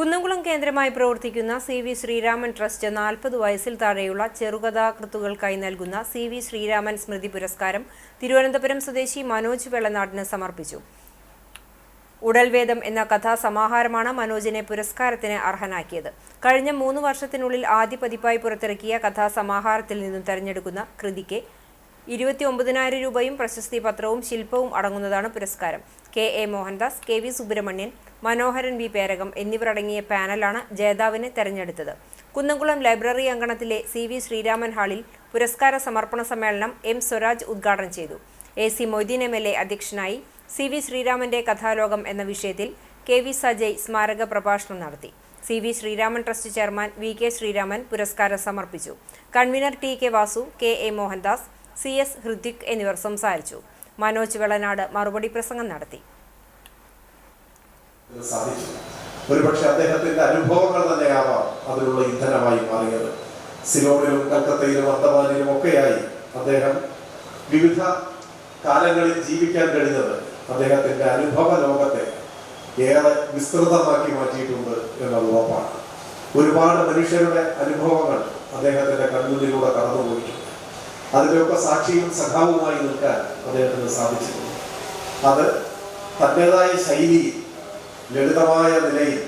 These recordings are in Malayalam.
കുന്നംകുളം കേന്ദ്രമായി പ്രവർത്തിക്കുന്ന സി വി ശ്രീരാമൻ ട്രസ്റ്റ് നാൽപ്പത് വയസ്സിൽ താഴെയുള്ള ചെറുകഥാകൃത്തുകൾക്കായി നൽകുന്ന സി വി ശ്രീരാമൻ സ്മൃതി പുരസ്കാരം തിരുവനന്തപുരം സ്വദേശി മനോജ് വെള്ളനാടിന് സമർപ്പിച്ചു. ഉടൽവേദം എന്ന കഥാസമാഹാരമാണ് മനോജിനെ പുരസ്കാരത്തിന് അർഹനാക്കിയത്. കഴിഞ്ഞ മൂന്ന് വർഷത്തിനുള്ളിൽ ആദ്യ പതിപ്പായി പുറത്തിറക്കിയ കഥാസമാഹാരത്തിൽ നിന്നും തെരഞ്ഞെടുക്കുന്ന കൃതിക്ക് ഇരുപത്തി ഒമ്പതിനായിരം രൂപയും പ്രശസ്തി പത്രവും ശില്പവും അടങ്ങുന്നതാണ് പുരസ്കാരം. K A Mohandas K V Subrahmanyan Manoharan V Perakam എന്നിവരടങ്ങിയ പാനലാണ് ജേതാവിനെ തെരഞ്ഞെടുത്തത്. കുന്നംകുളം ലൈബ്രറി അങ്കണത്തിലെ സി വി ശ്രീരാമൻ ഹാളിൽ പുരസ്കാര സമർപ്പണ സമ്മേളനം എം സ്വരാജ് ഉദ്ഘാടനം ചെയ്തു. A C Moideen M L A അധ്യക്ഷനായി സി വി ശ്രീരാമന്റെ കഥാലോകം എന്ന വിഷയത്തിൽ കെ വി സജയ് സ്മാരക പ്രഭാഷണം നടത്തി. C V Sreeraman trust chairman V K Sreeraman പുരസ്കാരം സമർപ്പിച്ചു. Convener T K Vasu K A Mohandas C S Hridik എന്നിവർ സംസാരിച്ചു. മനോജ് വെള്ളനാട് മറുപടി പ്രസംഗം നടത്തി. ഒരുപക്ഷെ അദ്ദേഹത്തിന്റെ അനുഭവങ്ങൾ തന്നെയാവാം അതിനുള്ള ഇന്ധനമായി മാറിയത്. സിലോണിലും കൽക്കത്തയിലും അന്തമാനിലും ഒക്കെയായി അദ്ദേഹം വിവിധ കാലങ്ങളിൽ ജീവിക്കാൻ കഴിഞ്ഞത് അദ്ദേഹത്തിന്റെ അനുഭവ ലോകത്തെ ഏറെ വിസ്തൃതമാക്കി മാറ്റിയിട്ടുണ്ട് എന്നത് ഉറപ്പാണ്. ഒരുപാട് മനുഷ്യരുടെ അനുഭവങ്ങൾ അതിലൊക്കെ സാക്ഷിയും സഖാവുമായി നിൽക്കാൻ അദ്ദേഹത്തിന് സാധിച്ചിട്ടുണ്ട്. അത് തന്റെതായ ശൈലിയിൽ ലളിതമായ നിലയിൽ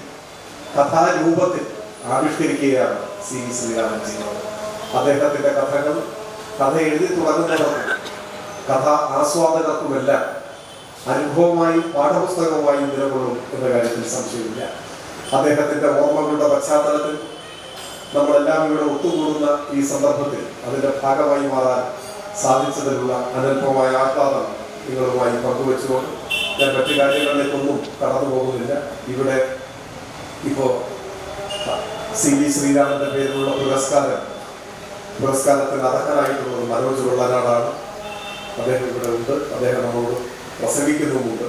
കഥാരൂപത്തിൽ ആവിഷ്കരിക്കുകയാണ് സി വി ശ്രീരാമൻ ചെയ്യുന്നത് അദ്ദേഹത്തിന്റെ കഥകൾ കഥ എഴുതി തുടങ്ങുന്നവർക്കും കഥ ആസ്വാദകർക്കുമെല്ലാം അനുഭവമായും പാഠപുസ്തകവുമായും നിലകൊള്ളും എന്ന കാര്യത്തിൽ സംശയമില്ല. അദ്ദേഹത്തിന്റെ ഓർമ്മകളുടെ പശ്ചാത്തലത്തിൽ നമ്മളെല്ലാം ഇവിടെ ഒത്തുകൂടുന്ന ഈ സന്ദർഭത്തിൽ അതിന്റെ ഭാഗമായി മാറാൻ സാധിച്ചതിലുള്ള അനൽപമായ ആഹ്ലാദം നിങ്ങളുമായി പങ്കുവെച്ചുകൊണ്ട് ഞാൻ മറ്റു കാര്യങ്ങളിലേക്കൊന്നും കടന്നു പോകുന്നില്ല. ഇവിടെ ഇപ്പോ സി വി ശ്രീരാമന്റെ പേരിലുള്ള പുരസ്കാരം പുരസ്കാരത്തിന് അർഹനായിട്ടുള്ളത് മനോജ് വെള്ളനാടാണ് അദ്ദേഹം ഇവിടെ ഉണ്ട്. അദ്ദേഹം നമ്മളോട് പ്രസംഗിക്കുന്നുമുണ്ട്.